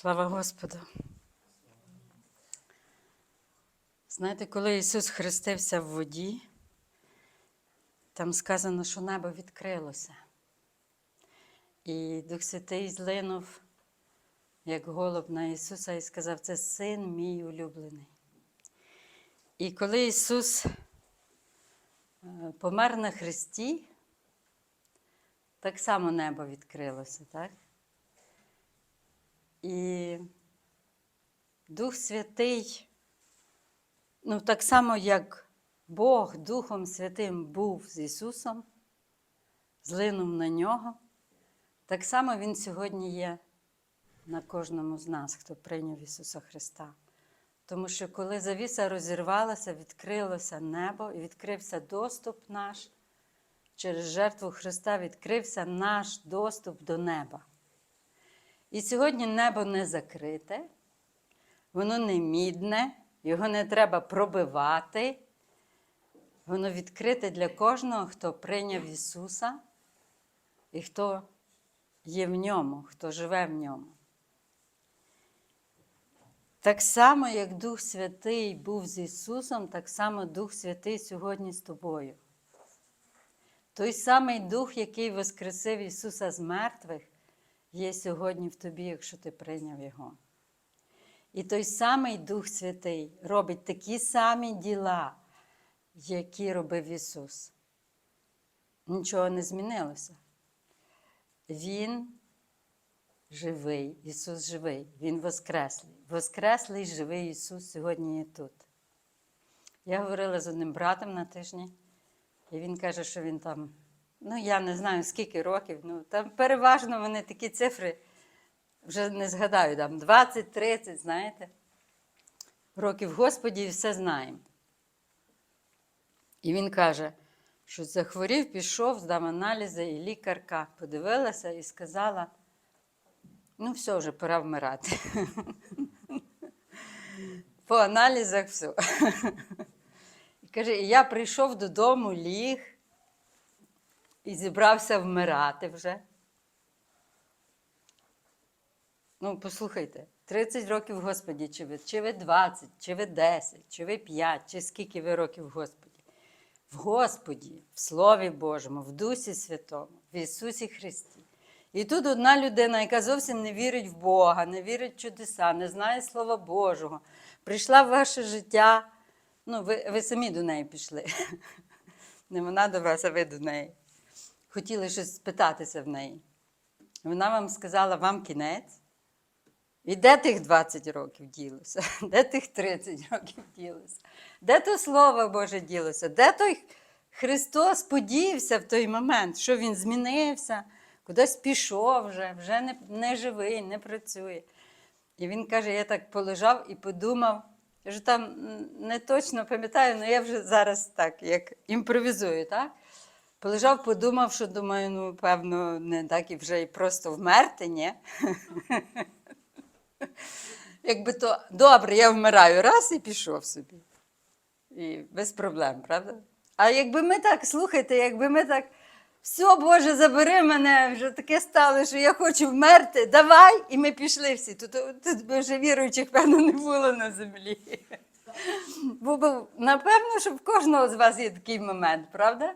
Слава Господу. Знаєте, коли Ісус хрестився в воді, там сказано, що небо відкрилося. І Дух Святий злинув, як голуб на Ісуса, і сказав, це син мій улюблений. І коли Ісус е, помер на хресті, так само небо відкрилося, так? І Дух Святий, ну так само, як Бог Духом Святим був з Ісусом, злинув на нього, так само Він сьогодні є на кожному з нас, хто прийняв Ісуса Христа. Тому що коли завіса розірвалася, відкрилося небо і відкрився доступ наш, через жертву Христа відкрився наш доступ до неба. І сьогодні небо не закрите, воно не мідне, його не треба пробивати. Воно відкрите для кожного, хто прийняв Ісуса і хто є в ньому, хто живе в ньому. Так само, як Дух Святий був з Ісусом, так само Дух Святий сьогодні з тобою. Той самий Дух, який воскресив Ісуса з мертвих, є сьогодні в тобі, якщо ти прийняв Його. І той самий Дух Святий робить такі самі діла, які робив Ісус. Нічого не змінилося. Він живий, Ісус живий, Він воскреслий. Воскреслий живий Ісус сьогодні є тут. Я говорила з одним братом на тижні, і він каже, що він там, ну я не знаю скільки років, ну там переважно вони такі цифри, вже не згадаю, там 20-30, знаєте, років Господі і все знаємо. І він каже, що захворів, пішов, здав аналізи, і лікарка подивилася і сказала: ну, все, вже пора вмирати. По аналізах все. І каже, і я прийшов додому, ліг і зібрався вмирати вже. Ну, послухайте, 30 років в Господі, чи ви, чи ви 20, чи ви 10, чи ви 5, чи скільки ви років Господі. В Господі, в Слові Божому, в Дусі Святому, в Ісусі Христі. І тут одна людина, яка зовсім не вірить в Бога, не вірить в чудеса, не знає Слова Божого, прийшла в ваше життя. Ну, ви, ви самі до неї пішли. Не вона до вас, а ви до неї. Хотіли щось спитатися в неї. Вона вам сказала, вам кінець. І де тих 20 років ділося? Де тих 30 років ділося? Де то Слово Боже ділося? Де той Христос подівся в той момент, що Він змінився, кудись пішов вже, вже не, не живий, не працює. І він каже: я так полежав і подумав, я вже там не точно пам'ятаю, але я вже зараз так, як імпровізую, так? Полежав, подумав, що думаю, ну, певно, не так і вже і просто вмерти, ні? Якби то добре, я вмираю раз і пішов собі. І без проблем, правда? А якби ми так, слухайте, якби ми так, все, Боже, забери мене, вже таке стало, що я хочу вмерти, давай, і ми пішли всі. Тут, тут би вже віруючих, певно, не було на землі. Бо, бо напевно, що в кожного з вас є такий момент, правда?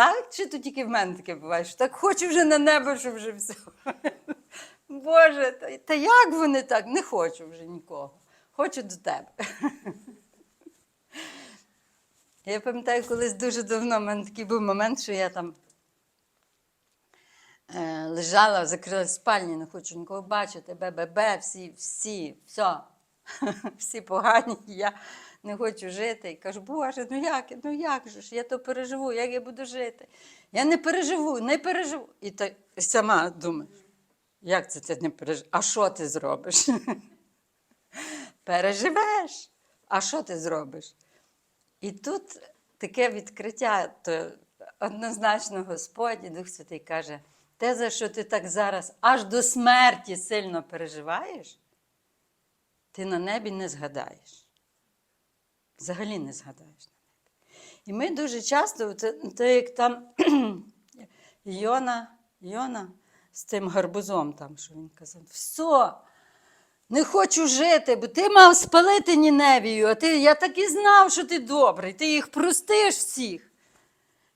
Так? Чи то тільки в мене таке буває? що Так хочу вже на небо, щоб вже все. Боже, та, та як вони так? Не хочу вже нікого. Хочу до тебе. Я пам'ятаю, колись дуже давно в мене такий був момент, що я там е, лежала, закрилась в спальні, не хочу нікого бачити, бе-бе-бе, всі, всі, все, всі погані, я не хочу жити. І кажу, Боже, ну як, ну як же ж, я то переживу, як я буду жити? Я не переживу, не переживу. І то сама думаєш, як це ти не переживеш? А що ти зробиш? Переживеш. А що ти зробиш? І тут таке відкриття, то однозначно Господь і Дух Святий каже, те, за що ти так зараз аж до смерті сильно переживаєш, ти на небі не згадаєш. Взагалі не згадаєш. І ми дуже часто, це, це як там Йона, Йона з тим гарбузом, там, що він казав, все, Не хочу жити, бо ти мав спалити Ніневію, а ти, я так і знав, що ти добрий, ти їх простиш всіх.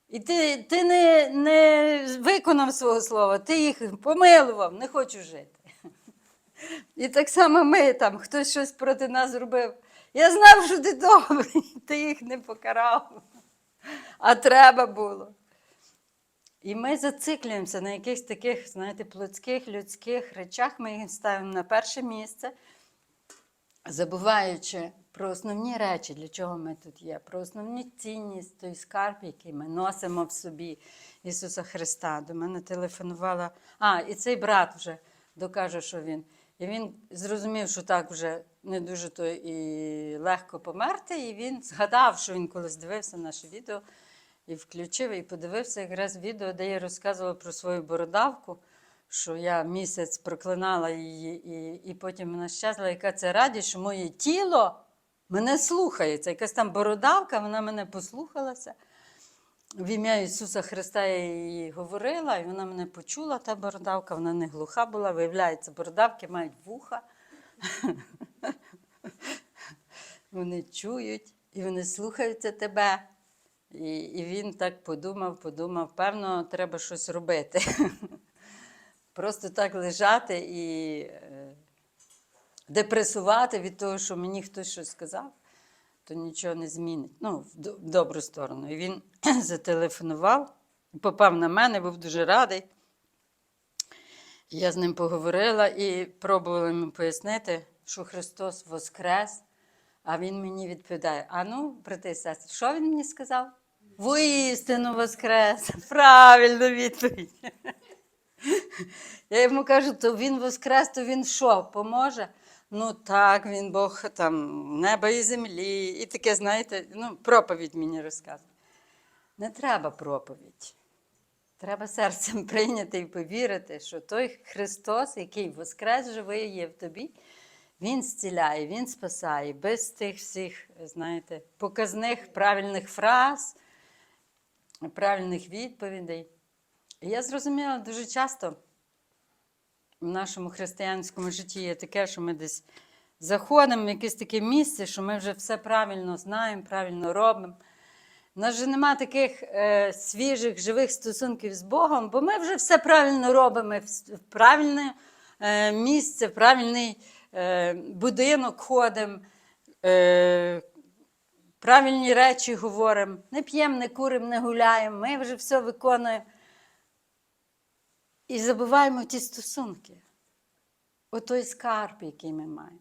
І ти, ти не, не виконав свого слова, ти їх помилував, не хочу жити. І так само ми там, хтось щось проти нас зробив. Я знав, що ти добрий, ти їх не покарав. А треба було. І ми зациклюємося на якихось таких, знаєте, плотських, людських речах, ми їх ставимо на перше місце, забуваючи про основні речі, для чого ми тут є, про основні цінність, той скарб, який ми носимо в собі Ісуса Христа. До мене телефонувала. А, і цей брат вже докаже, що він. І він зрозумів, що так вже не дуже то і легко померти. І він згадав, що він колись дивився наше відео і включив, і подивився якраз відео, де я розказувала про свою бородавку, що я місяць проклинала її, і, і потім вона щезла, яка це радість, що моє тіло мене слухається. Якась там бородавка, вона мене послухалася. В ім'я Ісуса Христа я їй говорила, і вона мене почула, та бородавка, вона не глуха була. Виявляється, бородавки мають вуха. Вони чують і вони слухаються тебе. І, і він так подумав, подумав, певно, треба щось робити. Просто так лежати і е, депресувати від того, що мені хтось щось сказав, то нічого не змінить. Ну, в добру сторону. І він зателефонував, попав на мене, був дуже радий. Я з ним поговорила і пробувала йому пояснити, що Христос воскрес. А він мені відповідає: а ну, брати і сестри, що він мені сказав? Воістину воскрес. Правильно відповідь. Я йому кажу, то він воскрес, то він що, поможе? Ну так, він Бог там неба і землі. І таке, знаєте, ну, проповідь мені розказує. Не треба проповідь. Треба серцем прийняти і повірити, що той Христос, який воскрес живий є в тобі, Він зціляє, Він спасає без тих всіх, знаєте, показних правильних фраз, правильних відповідей. І я зрозуміла дуже часто в нашому християнському житті є таке, що ми десь заходимо в якесь таке місце, що ми вже все правильно знаємо, правильно робимо. У нас же нема таких е, свіжих, живих стосунків з Богом, бо ми вже все правильно робимо, в, правильне е, місце, в правильний е, будинок ходимо, е, правильні речі говоримо, не п'ємо, не куримо, не гуляємо, ми вже все виконуємо. І забуваємо ті стосунки, отой скарб, який ми маємо.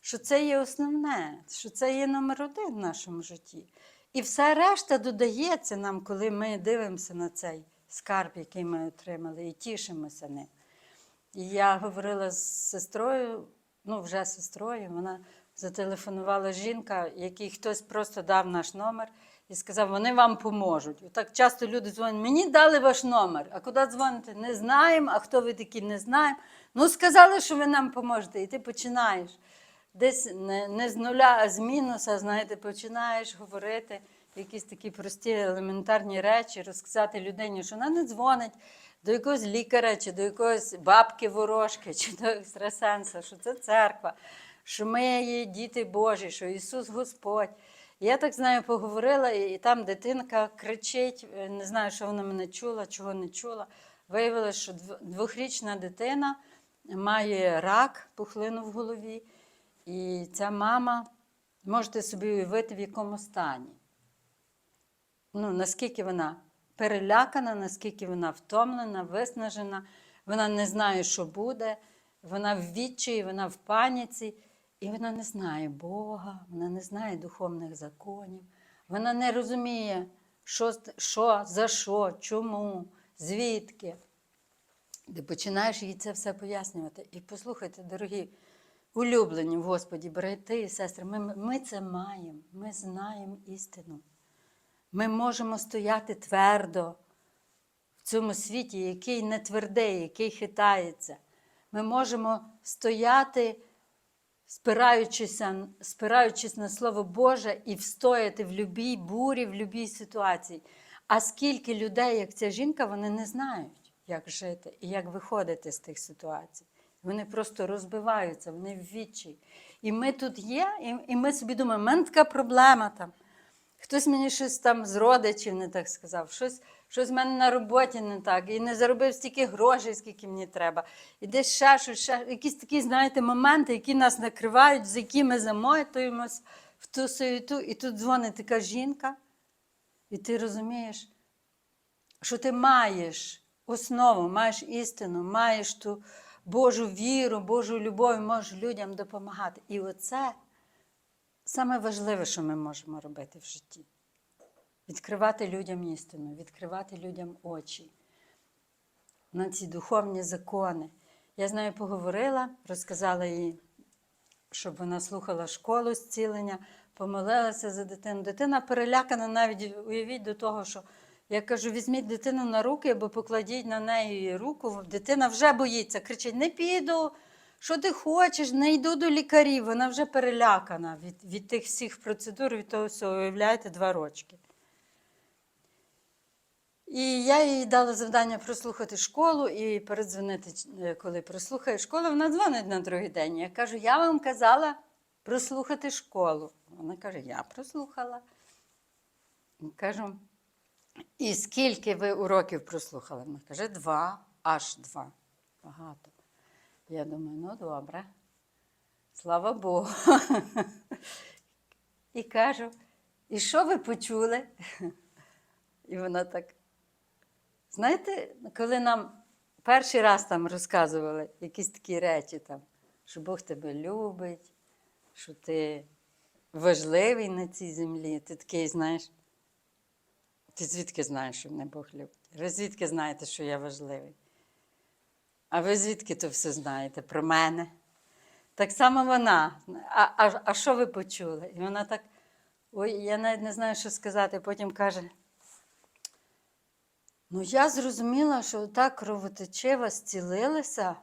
Що це є основне, що це є номер один в нашому житті. І все решта додається нам, коли ми дивимося на цей скарб, який ми отримали, і тішимося ним. І я говорила з сестрою, ну вже сестрою, вона зателефонувала жінка, якій хтось просто дав наш номер і сказав, вони вам поможуть. Так часто люди дзвонять, мені дали ваш номер, а куди дзвоните? Не знаємо, а хто ви такі, не знаємо. Ну, сказали, що ви нам поможете, і ти починаєш. Десь не, не з нуля, а з мінуса, знаєте, починаєш говорити якісь такі прості елементарні речі, розказати людині, що вона не дзвонить до якогось лікаря, чи до якогось бабки ворожки, чи до екстрасенса, що це церква, що ми є діти Божі, що Ісус Господь. Я так знаю, поговорила, і там дитинка кричить, е, не знаю, що вона мене чула, чого не чула. Виявилося, що двохрічна дитина має рак, пухлину в голові. І ця мама, можете собі уявити, в якому стані. Ну, наскільки вона перелякана, наскільки вона втомлена, виснажена, вона не знає, що буде, вона в відчаї, вона в паніці, і вона не знає Бога, вона не знає духовних законів, вона не розуміє, що, що за що, чому, звідки. Ти починаєш їй це все пояснювати. І послухайте, дорогі улюблені в Господі, брати і сестри, ми, ми це маємо, ми знаємо істину. Ми можемо стояти твердо в цьому світі, який не твердий, який хитається. Ми можемо стояти, спираючись, спираючись на Слово Боже, і встояти в любій бурі, в любій ситуації. А скільки людей, як ця жінка, вони не знають, як жити і як виходити з тих ситуацій. Вони просто розбиваються, вони в відчай. І ми тут є, і, і ми собі думаємо, в мене така проблема там. Хтось мені щось там з родичів не так сказав, щось, щось в мене на роботі не так, і не заробив стільки грошей, скільки мені треба. І десь ще щось, ще якісь такі, знаєте, моменти, які нас накривають, з якими ми замотуємось в ту суєту. І тут дзвонить така жінка, і ти розумієш, що ти маєш основу, маєш істину, маєш ту Божу віру, Божу любов, можеш людям допомагати. І оце саме важливе, що ми можемо робити в житті. Відкривати людям істину, відкривати людям очі на ці духовні закони. Я з нею поговорила, розказала їй, щоб вона слухала школу зцілення, помолилася за дитину. Дитина перелякана навіть уявіть до того, що я кажу: візьміть дитину на руки або покладіть на неї руку. Дитина вже боїться, кричить: не піду. Що ти хочеш, не йду до лікарів. Вона вже перелякана від, від тих всіх процедур, від того всього, уявляєте, два рочки. І я їй дала завдання прослухати школу і передзвонити, е, коли прослухає школу, вона дзвонить на другий день. Я кажу, я вам казала прослухати школу. Вона каже, я прослухала. Кажу, і скільки ви уроків прослухали? Вона каже, два, аж два. Багато. Я думаю, ну добре. Слава Богу. І кажу, і що ви почули? І вона так. Знаєте, коли нам перший раз там розказували якісь такі речі, там, що Бог тебе любить, що ти важливий на цій землі, ти такий знаєш. Ти звідки знаєш, що мене Бог любить? Ви звідки знаєте, що я важливий? А ви звідки то все знаєте про мене? Так само вона. А, а, а що ви почули? І вона так, ой, я навіть не знаю, що сказати. Потім каже: ну, я зрозуміла, що так кровотечева зцілилася.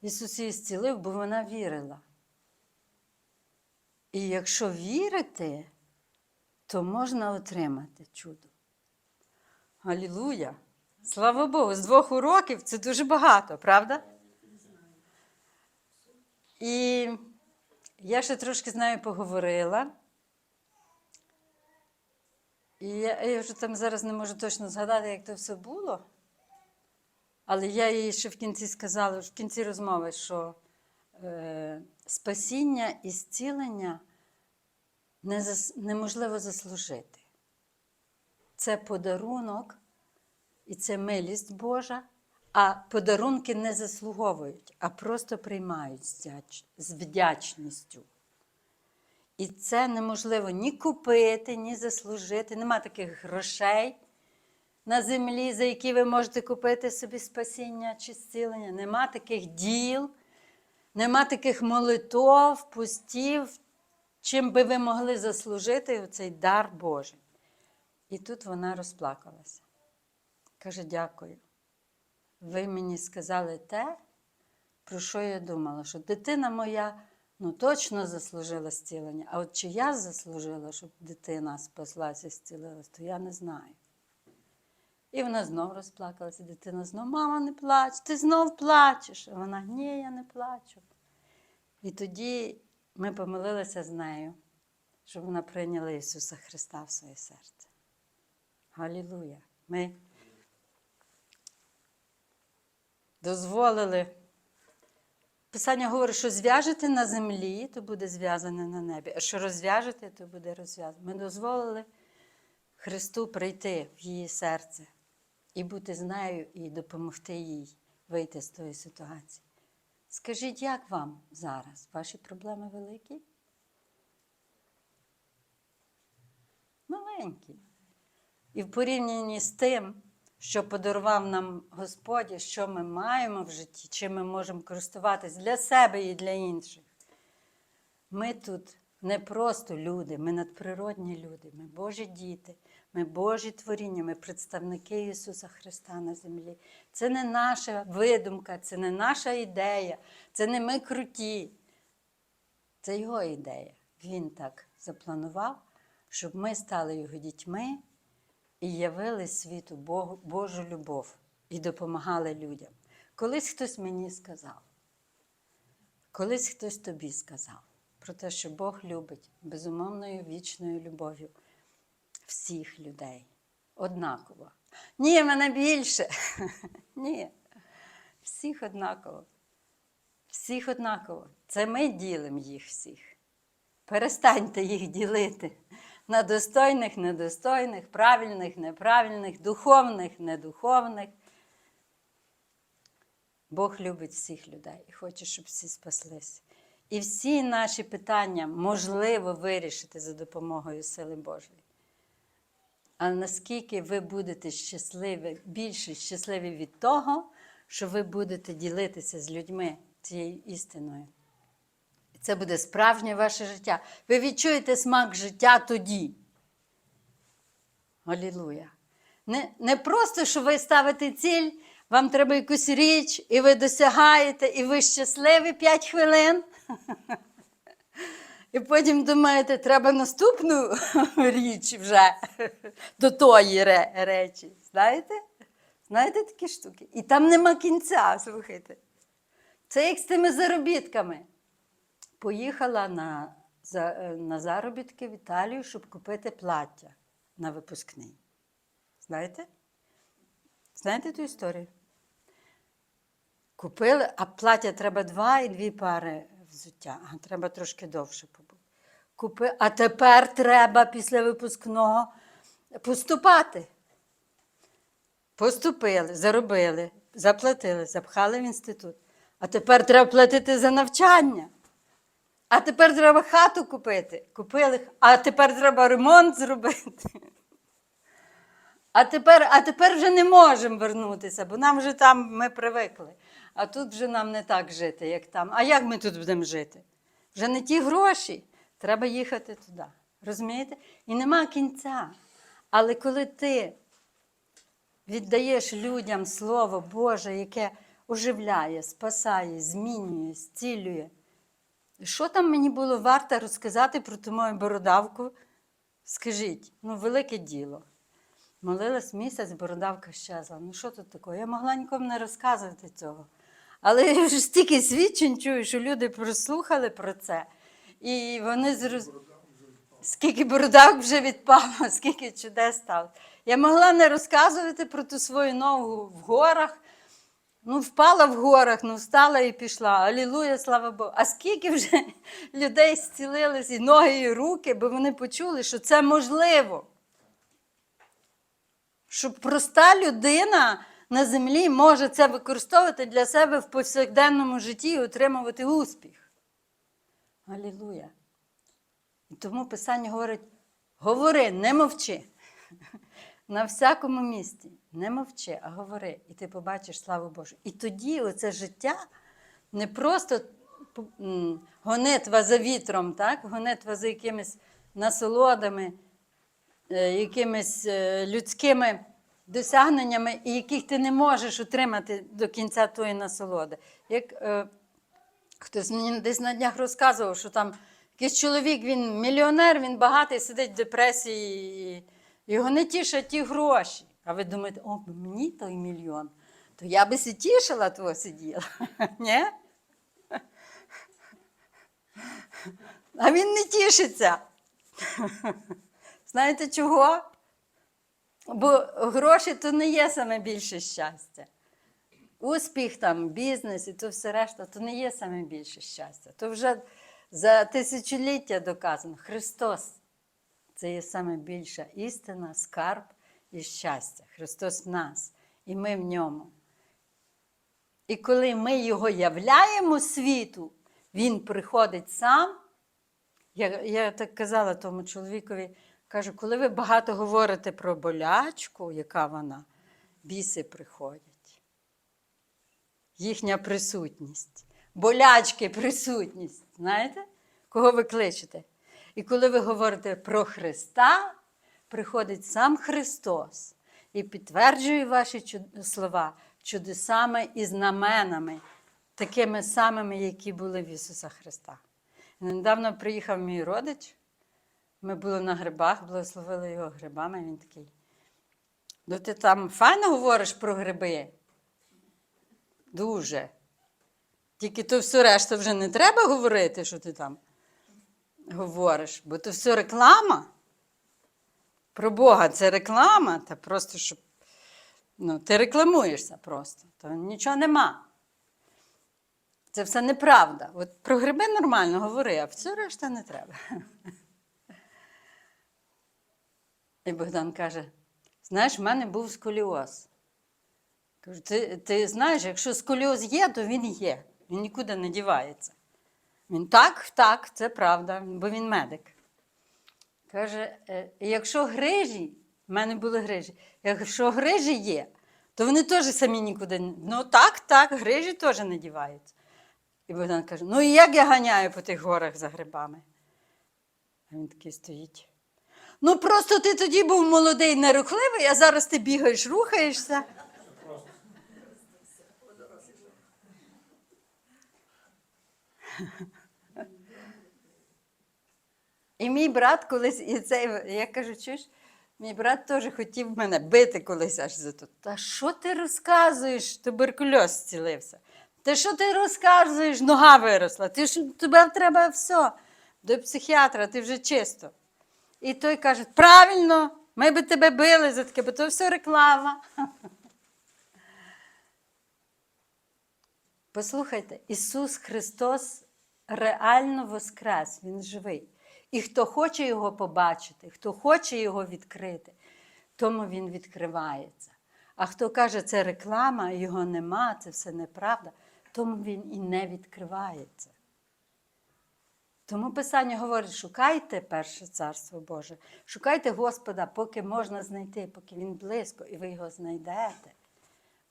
Ісус її зцілив, бо вона вірила. І якщо вірити, то можна отримати чудо. Алілуя! Слава Богу, з двох уроків це дуже багато, правда? І я ще трошки з нею поговорила. І я, я вже там зараз не можу точно згадати, як це все було. Але я їй ще в кінці сказала, в кінці розмови, що е, спасіння і зцілення не зас, неможливо заслужити. Це подарунок і це милість Божа, а подарунки не заслуговують, а просто приймають з вдяч- з вдячністю. І це неможливо ні купити, ні заслужити. Нема таких грошей на землі, за які ви можете купити собі спасіння чи зцілення. Нема таких діл, нема таких молитов, пустів, чим би ви могли заслужити цей дар Божий. І тут вона розплакалася. Каже, дякую. Ви мені сказали те, про що я думала, що дитина моя ну, точно заслужила зцілення. А от чи я заслужила, щоб дитина спаслася зцілилась, то я не знаю. І вона знов розплакалася, дитина знов, мама, не плач, ти знов плачеш. А вона, ні, я не плачу. І тоді ми помолилися з нею, щоб вона прийняла Ісуса Христа в своє серце. Галілуя! Ми дозволили. Писання говорить, що зв'яжете на землі, то буде зв'язане на небі, а що розв'яжете, то буде розв'язане. Ми дозволили Христу прийти в її серце і бути з нею, і допомогти їй вийти з тої ситуації. Скажіть, як вам зараз? Ваші проблеми великі? Маленькі. І в порівнянні з тим, що подарував нам Господь, що ми маємо в житті, чим ми можемо користуватись для себе і для інших. Ми тут не просто люди, ми надприродні люди, ми Божі діти, ми Божі творіння, ми представники Ісуса Христа на землі. Це не наша видумка, це не наша ідея, це не ми круті. Це Його ідея. Він так запланував, щоб ми стали Його дітьми і явили світу Богу, Божу любов і допомагали людям. Колись хтось мені сказав, Колись хтось тобі сказав про те, що Бог любить безумовною вічною любов'ю всіх людей. Однаково. Ні, мене більше. Ні. Всіх однаково. Всіх однаково. Це ми ділимо їх всіх. Перестаньте їх ділити на достойних, недостойних, правильних, неправильних, духовних, недуховних. Бог любить всіх людей і хоче, щоб всі спаслися. І всі наші питання можливо вирішити за допомогою сили Божої. А наскільки ви будете щасливі, більше щасливі від того, що ви будете ділитися з людьми цією істиною. Це буде справжнє ваше життя. Ви відчуєте смак життя тоді. Алілуя. Не, не просто, що ви ставите ціль, вам треба якусь річ, і ви досягаєте, і ви щасливі 5 хвилин. І потім думаєте, треба наступну річ вже до тої речі. Знаєте? Знаєте такі штуки? І там нема кінця, слухайте. Це як з тими заробітками. Поїхала на, е, на заробітки в Італію, щоб купити плаття на випускний. Знаєте? Знаєте ту історію? Купили, а плаття треба два і дві пари взуття. А треба трошки довше побути. Купи, а тепер треба після випускного поступати. Поступили, заробили, заплатили, запхали в інститут. А тепер треба платити за навчання. А тепер треба хату купити. Купили, а тепер треба ремонт зробити. А тепер, а тепер вже не можемо вернутися, бо нам вже там ми привикли. А тут вже нам не так жити, як там. А як ми тут будемо жити? Вже не ті гроші. Треба їхати туди. Розумієте? І нема кінця. Але коли ти віддаєш людям Слово Боже, яке оживляє, спасає, змінює, зцілює. Що там мені було варто розказати про ту мою бородавку? Скажіть, ну, велике діло. Молилась місяць, бородавка щезла. Ну що тут такого? Я могла нікому не розказувати цього. Але я вже стільки свідчень чую, що люди прослухали про це. І вони зрозуміли. Скільки бородавок вже відпало, скільки чудес стало. Я могла не розказувати про ту свою ногу в горах. Ну, впала в горах, ну встала і пішла. Алілуя, слава Богу. А скільки вже людей зцілились і ноги, і руки, бо вони почули, що це можливо. Що проста людина на землі може це використовувати для себе в повсякденному житті і отримувати успіх. Алілуя. І тому Писання говорить: говори, не мовчи. На всякому місці. Не мовчи, а говори, і ти побачиш славу Божу. І тоді оце життя не просто гонитва за вітром, так? гонитва за якимись насолодами, е, якимись е, людськими досягненнями, і яких ти не можеш отримати до кінця тої насолоди. Як е, хтось мені десь на днях розказував, що там якийсь чоловік, він мільйонер, він багатий, сидить в депресії, і його не тішать ті гроші. А ви думаєте, о, мені той мільйон, то я би тішила, того сиділа. Ні? А він не тішиться. Знаєте чого? Бо гроші то не є саме більше щастя. Успіх, там, бізнес і то все решта, то не є саме більше щастя. То вже за тисячоліття доказано. Христос це є саме більша істина, скарб і щастя. Христос в нас, і ми в ньому. І коли ми його являємо світу, Він приходить сам. Я, я так казала тому чоловікові, кажу, коли ви багато говорите про болячку, яка вона, біси приходять. Їхня присутність. Болячки, присутність. Знаєте, кого ви кличете? І коли ви говорите про Христа, приходить сам Христос і підтверджує ваші слова чудесами і знаменами, такими самими, які були в Ісуса Христа. Недавно приїхав мій родич. Ми були на грибах, благословили його грибами. Він такий. Ну, ти там файно говориш про гриби? Дуже. Тільки то все решта вже не треба говорити, що ти там говориш, бо то все реклама. Про Бога це реклама, та просто щоб. Ну, ти рекламуєшся просто, то нічого нема. Це все неправда. От про гриби нормально говори, а все решта не треба. І Богдан каже: знаєш, в мене був сколіоз. Кажу, ти, ти знаєш, якщо сколіоз є, то він є. Він нікуди не дівається. Він так, так, це правда, бо він медик. Каже, «Е, якщо грижі, в мене були грижі, якщо грижі є, то вони теж самі нікуди не. Ну так, так, грижі теж не діваються. І Богдан каже: ну і як я ганяю по тих горах за грибами? А він такий стоїть. Ну просто ти тоді був молодий, нерухливий, а зараз ти бігаєш, рухаєшся. І мій брат колись, і це, я кажу, чуєш, мій брат теж хотів мене бити колись аж за то. Та що ти розказуєш? Туберкульоз зцілився. Та що ти розказуєш? Нога виросла. Ти ж тебе треба все. До психіатра, ти вже чисто. І той каже: правильно, ми би тебе били за таке, бо то все реклама. Послухайте, Ісус Христос реально воскрес, Він живий. І хто хоче його побачити, хто хоче його відкрити, тому він відкривається. А хто каже, це реклама, його нема, це все неправда, тому він і не відкривається. Тому Писання говорить: шукайте перше царство Боже, шукайте Господа, поки можна знайти, поки Він близько, і ви його знайдете.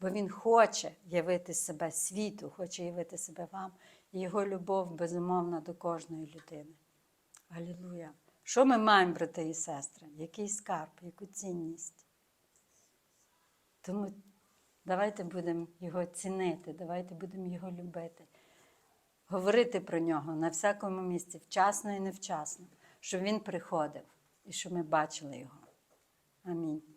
Бо Він хоче явити себе світу, хоче явити себе вам, його любов безумовна до кожної людини. Алілуя! Що ми маємо, брати і сестри? Який скарб, яку цінність? Тому давайте будемо його цінити, давайте будемо його любити, говорити про нього на всякому місці, вчасно і невчасно, щоб він приходив і щоб ми бачили його. Амінь.